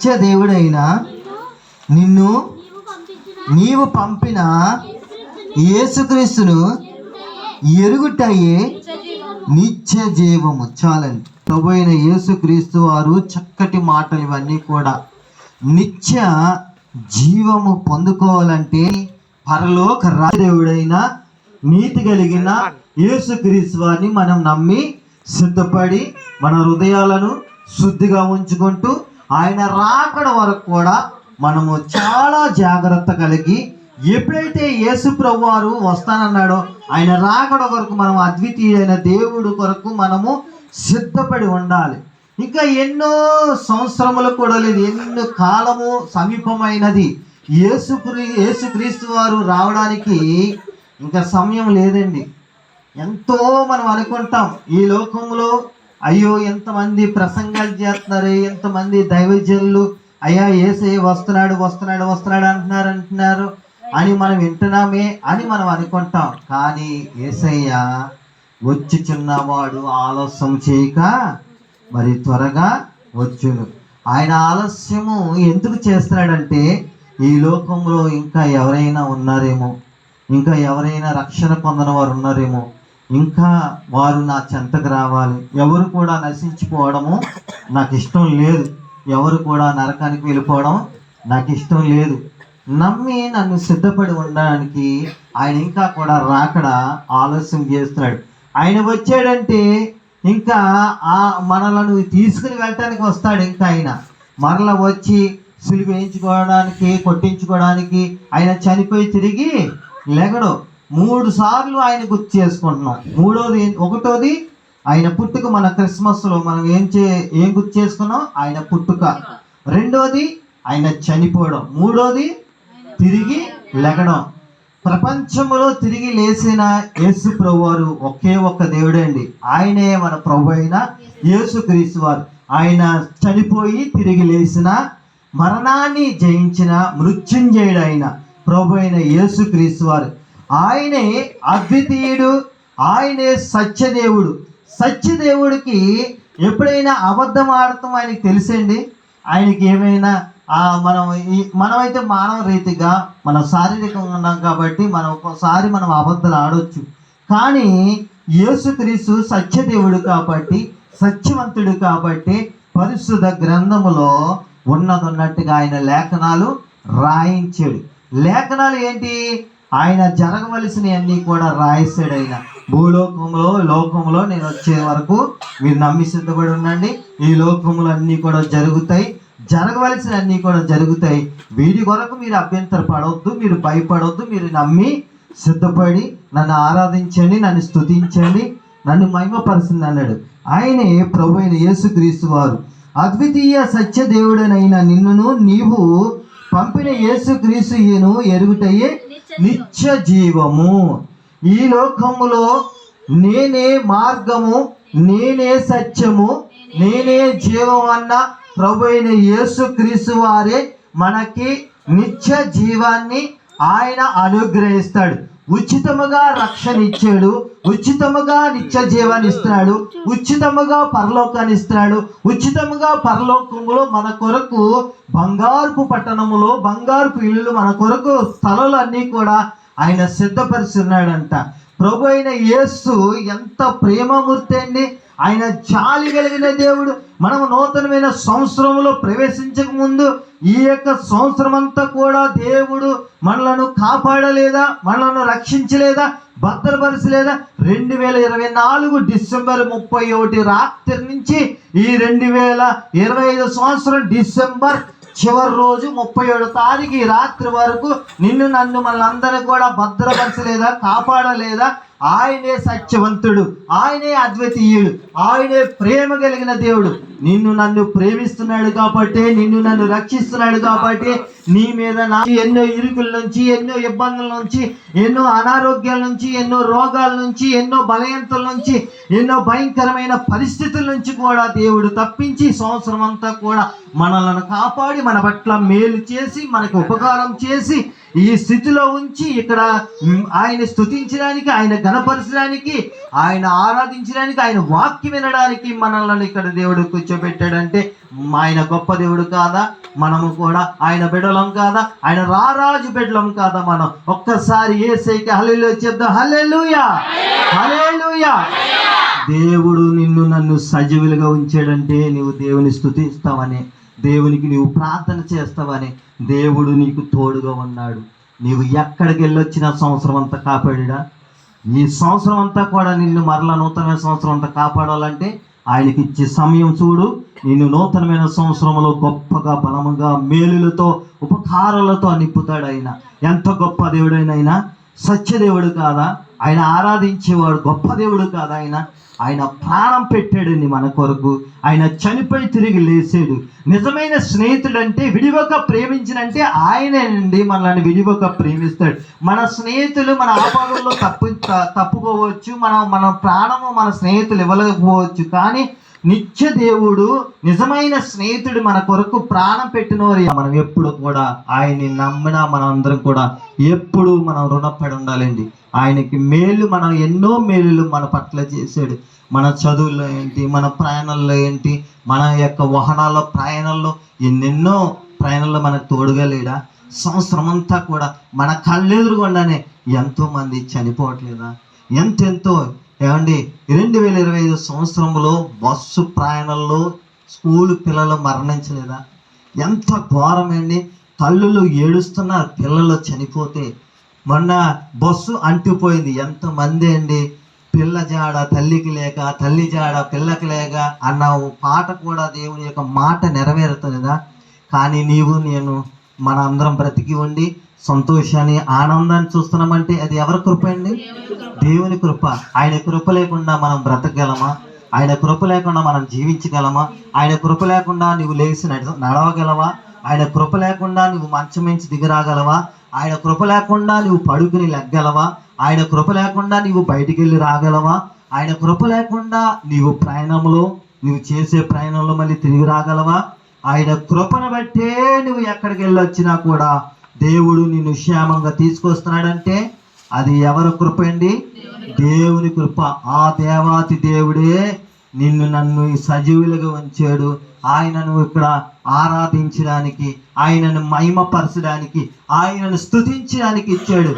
సత్య దేవుడైన నిన్ను నీవు పంపిన యేసుక్రీస్తును ఎరుగుటయే నిత్య జీవము. చాలండి. ప్రభు అయిన యేసుక్రీస్తు వారు చక్కటి మాటలు ఇవన్నీ కూడా. నిత్య జీవము పొందుకోవాలంటే పరలోక రాజదేవుడైన నీతి కలిగిన యేసుక్రీస్తు వారిని మనం నమ్మి సిద్ధపడి మన హృదయాలను శుద్ధిగా ఉంచుకుంటూ ఆయన రాకడ వరకు కూడా మనము చాలా జాగ్రత్త కలిగి ఎప్పుడైతే యేసు ప్రభు వారు వస్తానన్నాడో ఆయన రాకడ కొరకు మనం అద్వితీయమైన దేవుడు కొరకు మనము సిద్ధపడి ఉండాలి. ఇంకా ఎన్నో సంవత్సరములు కూడా లేదు ఎన్నో కాలము సమీపమైనది. యేసు యేసుక్రీస్తు వారు రావడానికి ఇంకా సమయం లేదండి. ఎంతో మనం అనుకుంటాం ఈ లోకంలో అయ్యో ఎంతమంది ప్రసంగాలు చేస్తున్నారు ఎంతమంది దైవజనులు అయ్యా ఏసే వస్తున్నాడు వస్తున్నాడు వస్తున్నాడు అంటున్నారు అంటున్నారు అని మనం వింటున్నామే అని మనం అనుకుంటాం. కానీ ఏసయ్య వచ్చుచున్నవాడు ఆలస్యం చేయక మరి త్వరగా వచ్చును. ఆయన ఆలస్యము ఎందుకు చేస్తున్నాడంటే ఈ లోకంలో ఇంకా ఎవరైనా ఉన్నారేమో ఇంకా ఎవరైనా రక్షణ పొందిన వారు ఉన్నారేమో ఇంకా వారు నా చెంతకు రావాలి. ఎవరు కూడా నశించిపోవడము నాకు ఇష్టం లేదు. ఎవరు కూడా నరకానికి వెళ్ళిపోవడం నాకు ఇష్టం లేదు. నమ్మి నన్ను సిద్ధపడి ఉండడానికి ఆయన ఇంకా కూడా రాకడ ఆలస్యం చేస్తున్నాడు. ఆయన వచ్చాడంటే ఇంకా ఆ మనలను తీసుకుని వెళ్ళటానికి వస్తాడు ఇంకా ఆయన. మరల వచ్చి సులువు వేయించుకోవడానికి కొట్టించుకోవడానికి ఆయన చనిపోయి తిరిగి లెగడు. మూడు సార్లు ఆయన గుర్తు చేసుకుంటున్నాం. మూడోది ఒకటోది ఆయన పుట్టుక మన క్రిస్మస్లో మనం ఏం చే ఏం గుర్తు చేసుకున్నాం? ఆయన పుట్టుక. రెండోది ఆయన చనిపోవడం. మూడోది తిరిగి లెగడం. ప్రపంచంలో తిరిగి లేచిన యేసు ప్రభువారు ఒకే ఒక్క దేవుడే అండి. ఆయనే మన ప్రభు అయిన యేసు క్రీస్తు వారు. ఆయన చనిపోయి తిరిగి లేచిన మరణాన్ని జయించిన మృత్యుంజయుడు అయిన ప్రభు అయిన యేసు క్రీస్తు వారు. ఆయనే అద్వితీయుడు ఆయనే సత్యదేవుడు. సత్యదేవుడికి ఎప్పుడైనా అబద్ధం ఆడటం ఆయనకి తెలుసండి? ఆయనకి ఏమైనా మనం మనమైతే మానవ రీతిగా మనం శారీరకంగా ఉన్నాం కాబట్టి మనం ఒక్కోసారి మనం అబద్ధాలు ఆడవచ్చు కానీ యేసుక్రీస్తు సత్యదేవుడు కాబట్టి సత్యవంతుడు కాబట్టి పరిశుద్ధ గ్రంథములో ఉన్నదన్నట్టుగా ఆయన లేఖనాలు రాయించాడు. లేఖనాలు ఏంటి? ఆయన జరగవలసినవన్నీ కూడా రాయిస్తాడు ఆయన భూలోకంలో లోకంలో నేను వచ్చే వరకు మీరు నమ్మి సిద్ధపడి ఉండండి. ఈ లోకములు అన్నీ కూడా జరుగుతాయి. జరగవలసిన అన్నీ కూడా జరుగుతాయి. వీటి కొరకు మీరు అభ్యంతర పడవద్దు మీరు భయపడవద్దు మీరు నమ్మి సిద్ధపడి నన్ను ఆరాధించండి నన్ను స్తుతించండి నన్ను మహిమపరచండి అన్నాడు. ఆయనే ప్రభు అయిన యేసుక్రీస్తు వారు. అద్వితీయ సత్య దేవుడనైన నిన్నును నీవు పంపిన యేసుక్రీస్తు ఈయను ఎరుగుటయే నిత్య జీవము. ఈ లోకములో నేనే మార్గము నేనే సత్యము నేనే జీవం అన్న ప్రభు అయిన యేసుక్రీస్తు వారే మనకి నిత్య జీవాన్ని ఆయన అనుగ్రహిస్తాడు. ఉచితముగా రక్షణ ఇచ్చాడు ఉచితముగా నిత్య జీవాన్ని ఇస్తున్నాడు ఉచితముగా పరలోకాన్ని ఇస్తున్నాడు ఉచితముగా పరలోకములో మన కొరకు బంగారుపు పట్టణములో బంగారుపు ఇల్లు మన కొరకు స్థలాలు అన్నీ కూడా ఆయన సిద్ధపరుస్తున్నాడంట. ప్రభు అయిన యేసు ఎంత ప్రేమమూర్తి అండి. ఆయన జాలి కలిగిన దేవుడు మనం నూతనమైన సంవత్సరంలో ప్రవేశించక ముందు ఈ యొక్క సంవత్సరం అంతా కూడా దేవుడు మనలను కాపాడలేదా? మనలను రక్షించలేదా? భద్రపరచలేదా? రెండు వేల ఇరవై నాలుగు డిసెంబర్ ముప్పై ఒకటి రాత్రి నుంచి ఈ రెండు వేల ఇరవై ఐదు సంవత్సరం డిసెంబర్ చివరి రోజు ముప్పై ఏడు తారీఖు ఈ రాత్రి వరకు నిన్ను నన్ను మనందరినీ కూడా భద్రపరచలేదా? కాపాడలేదా? ఆయనే సత్యవంతుడు ఆయనే అద్వితీయుడు ఆయనే ప్రేమ కలిగిన దేవుడు. నిన్ను నన్ను ప్రేమిస్తున్నాడు కాబట్టి నిన్ను నన్ను రక్షిస్తున్నాడు కాబట్టి నీ మీద నా ఎన్నో ఇరుకుల నుంచి ఎన్నో ఇబ్బందుల నుంచి ఎన్నో అనారోగ్యాల నుంచి ఎన్నో రోగాల నుంచి ఎన్నో బలయంతుల నుంచి ఎన్నో భయంకరమైన పరిస్థితుల నుంచి కూడా దేవుడు తప్పించి సంవత్సరం అంతా కూడా మనలను కాపాడి మన పట్ల మేలు చేసి మనకు ఉపకారం చేసి ఈ స్థితిలో ఉంచి ఇక్కడ ఆయన స్థుతించడానికి ఆయన గణపరచడానికి ఆయన ఆరాధించడానికి ఆయన వాక్యం వినడానికి మనల్ని ఇక్కడ దేవుడు కూర్చోబెట్టాడంటే ఆయన గొప్ప దేవుడు కాదా? మనము కూడా ఆయన బిడలం కాదా? ఆయన రారాజు బిడ్డలం కాదా మనం? ఒక్కసారి ఏసైకి హల్లెలూయా చెప్దాం. హల్లెలూయా! హలెలుయా దేవుడు నిన్ను నన్ను సజీవులుగా ఉంచాడంటే నువ్వు దేవుని స్తుతిస్తావని దేవునికి నీవు ప్రార్థన చేస్తావని దేవుడు నీకు తోడుగా ఉన్నాడు. నీవు ఎక్కడికి వెళ్ళొచ్చినా సంవత్సరం అంతా కాపాడా ఈ సంవత్సరం అంతా కూడా నిన్ను మరలా నూతనమైన సంవత్సరం అంతా కాపాడాలంటే ఆయనకి ఇచ్చే సమయం చూడు. నిన్ను నూతనమైన సంవత్సరంలో గొప్పగా బలముగా మేలులతో ఉపకారాలతో నింపుతాడు ఆయన. ఎంత గొప్ప దేవుడైన ఆయన. సత్యదేవుడు కాదా? ఆయన ఆరాధించేవాడు గొప్ప దేవుడు కాదు ఆయన. ఆయన ప్రాణం పెట్టాడండి మన కొరకు. ఆయన చనిపోయి తిరిగి లేచాడు. నిజమైన స్నేహితుడు అంటే విడివక ప్రేమించినంటే ఆయనేనండి మనల్ని విడివక ప్రేమిస్తాడు. మన స్నేహితులు మన ఆపదల్లో తప్పు తప్పుకోవచ్చు మన మన ప్రాణము మన స్నేహితులు ఇవ్వలేకపోవచ్చు. కానీ నిత్య దేవుడు నిజమైన స్నేహితుడు మన కొరకు ప్రాణం పెట్టినవారు మనం ఎప్పుడు కూడా ఆయన్ని నమ్మినా మనం అందరం కూడా ఎప్పుడు మనం రుణపడి ఉండాలండి. ఆయనకి మేలు మనం ఎన్నో మేలులు మన పట్ల చేశాడు. మన చదువుల్లో ఏంటి మన ప్రయాణంలో ఏంటి మన యొక్క వాహనాల్లో ప్రయాణంలో ఎన్నెన్నో ప్రయాణంలో మనకు తోడుగా లేడా? సంవత్సరం అంతా కూడా మన కళ్ళెదురుగుండానే ఎంతోమంది చనిపోవట్లేదా? ఎంతెంతో ఏమండి రెండు వేల ఇరవై ఐదు సంవత్సరంలో బస్సు ప్రయాణంలో స్కూల్ పిల్లలు మరణించలేదా? ఎంత ఘోరమండి. తల్లులు ఏడుస్తున్నారు పిల్లలు చనిపోతే. మొన్న బస్సు అంటిపోయింది ఎంతమంది అండి? పిల్ల జాడ తల్లికి లేక తల్లి జాడ పిల్లకి లేక అన్న పాట కూడా దేవుని యొక్క మాట నెరవేరుతుందా కానీ నీవు నేను మన అందరం బ్రతికి ఉండి సంతోషాన్ని ఆనందాన్ని చూస్తున్నామంటే అది ఎవరి కృప అండి? దేవుని కృప. ఆయన కృప లేకుండా మనం బ్రతకగలమా? ఆయన కృప లేకుండా మనం జీవించగలమా? ఆయన కృప లేకుండా నువ్వు లేచి నడవగలవా? ఆయన కృప లేకుండా నువ్వు మంచం మించి దిగిరాగలవా ఆయన కృప లేకుండా నువ్వు పడుకుని లెగ్గలవా? ఆయన కృప లేకుండా నీవు బయటికి వెళ్ళి రాగలవా? ఆయన కృప లేకుండా నీవు ప్రయాణంలో నువ్వు చేసే ప్రయాణంలో మళ్ళీ తిరిగి రాగలవా? ఆయన కృపను బట్టే నువ్వు ఎక్కడికి వెళ్ళొచ్చినా కూడా దేవుడు నిన్ను క్షేమంగా తీసుకొస్తున్నాడంటే అది ఎవరి కృప అండి? దేవుని కృప. ఆ దేవాతి దేవుడే నిన్ను నన్ను ఈ సజీవులుగా ఉంచాడు. ఆయనను ఇక్కడ ఆరాధించడానికి ఆయనను మహిమపరచడానికి ఆయనను స్తుతించడానికి ఇచ్చాడు.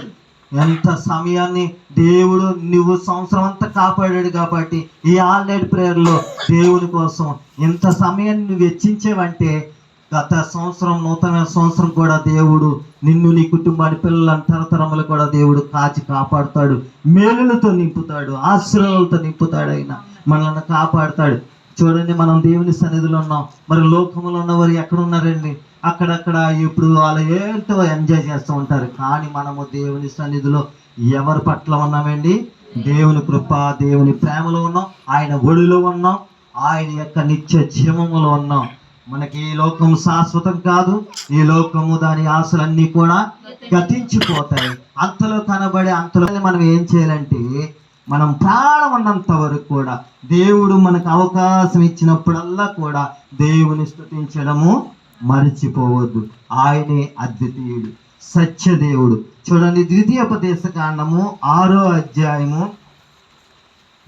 ఎంత సమయాన్ని దేవుడు నువ్వు సంవత్సరం అంతా కాపాడాడు కాబట్టి ఈ ఆన్లైన్ ప్రేయర్లో దేవుని కోసం ఎంత సమయాన్ని నువ్వు వెచ్చించేవంటే గత సంవత్సరం నూతన సంవత్సరం కూడా దేవుడు నిన్ను నీ కుటుంబాన్ని పిల్లలను తరతరములు కూడా దేవుడు కాచి కాపాడుతాడు. మేలులతో నింపుతాడు ఆశ్రయాలతో నింపుతాడు ఆయన. మనల్ని కాపాడుతాడు. చూడండి మనం దేవుని సన్నిధిలో ఉన్నాం. మరి లోకంలో ఉన్నవారు ఎక్కడ ఉన్నారండి అక్కడక్కడ ఇప్పుడు వాళ్ళు ఏంటో ఎంజాయ్ చేస్తూ ఉంటారు. కానీ మనము దేవుని సన్నిధిలో ఎవరి పట్ల ఉన్నామండి? దేవుని కృప దేవుని ప్రేమలో ఉన్నాం. ఆయన ఒడిలో ఉన్నాం. ఆయన యొక్క నిత్య జీవములో ఉన్నాం. మనకి ఈ లోకం శాశ్వతం కాదు. ఈ లోకము దాని ఆశలన్నీ కూడా గతించిపోతాయి. అంతలో కనబడే అంతలో మనం ఏం చేయాలంటే మనం ప్రాణం ఉన్నంత వరకు కూడా దేవుడు మనకు అవకాశం ఇచ్చినప్పుడల్లా కూడా దేవుని స్తుతించడము మరిచిపోవద్దు. ఆయనే అద్వితీయుడు సత్యదేవుడు చూడండి ద్వితీయోపదేశ కాండము ఆరో అధ్యాయము.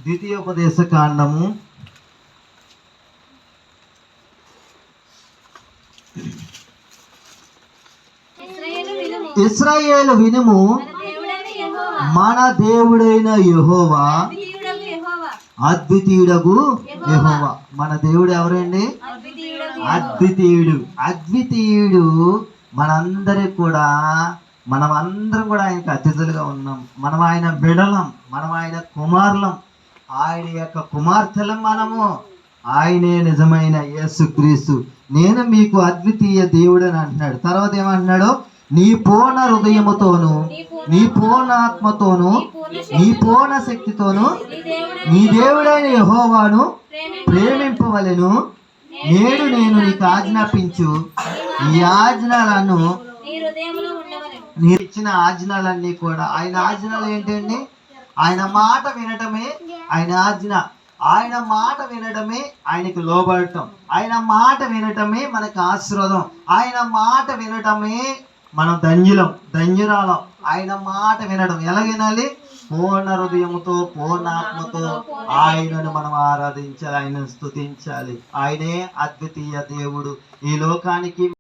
ద్వితీయోపదేశ కాండము. ఇస్రాయేలు వినుము. మన దేవుడైన యెహోవా, అద్వితీయుడగు యెహోవా, మన దేవుడు ఎవరండి? అద్వితీయుడు. అద్వితీయుడు మనందరి కూడా మనం అందరం కూడా ఆయనకు అతిథులుగా ఉన్నాం. మనం ఆయన బిడలం మనం ఆయన కుమారులం. ఆయన యొక్క కుమార్తెలం మనము. ఆయనే నిజమైన యేసుక్రీస్తు. నేను మీకు అద్వితీయ దేవుడు అని అంటున్నాడు. తర్వాత ఏమంటున్నాడు? నీ పూర్ణ హృదయముతోను నీ పూర్ణ ఆత్మతోను నీ పూర్ణ శక్తితోను నీ దేవుడైన యెహోవాను. ప్రేమింపవలెను. నేడు నేను నీకు ఆజ్ఞాపించు. ఈ ఆజ్ఞలను నీ హృదయములో ఉండవలెను. నీకు ఇచ్చిన ఆజ్ఞలన్నీ కూడా ఆయన ఆజ్ఞలు ఏంటండి? ఆయన మాట వినటమే ఆయన ఆజ్ఞ. ఆయన మాట వినడమే ఆయనకు లోబడటం. ఆయన మాట వినటమే మనకు ఆశీర్వాదం. ఆయన మాట వినటమే మనం ధన్యులం ధన్యురాలం. ఆయన మాట వినడం ఎలా వినాలి? పూర్ణ హృదయముతో పూర్ణాత్మతో ఆయనను మనం ఆరాధించాలి ఆయనను స్థుతించాలి ఆయనే అద్వితీయ దేవుడు. ఈ లోకానికి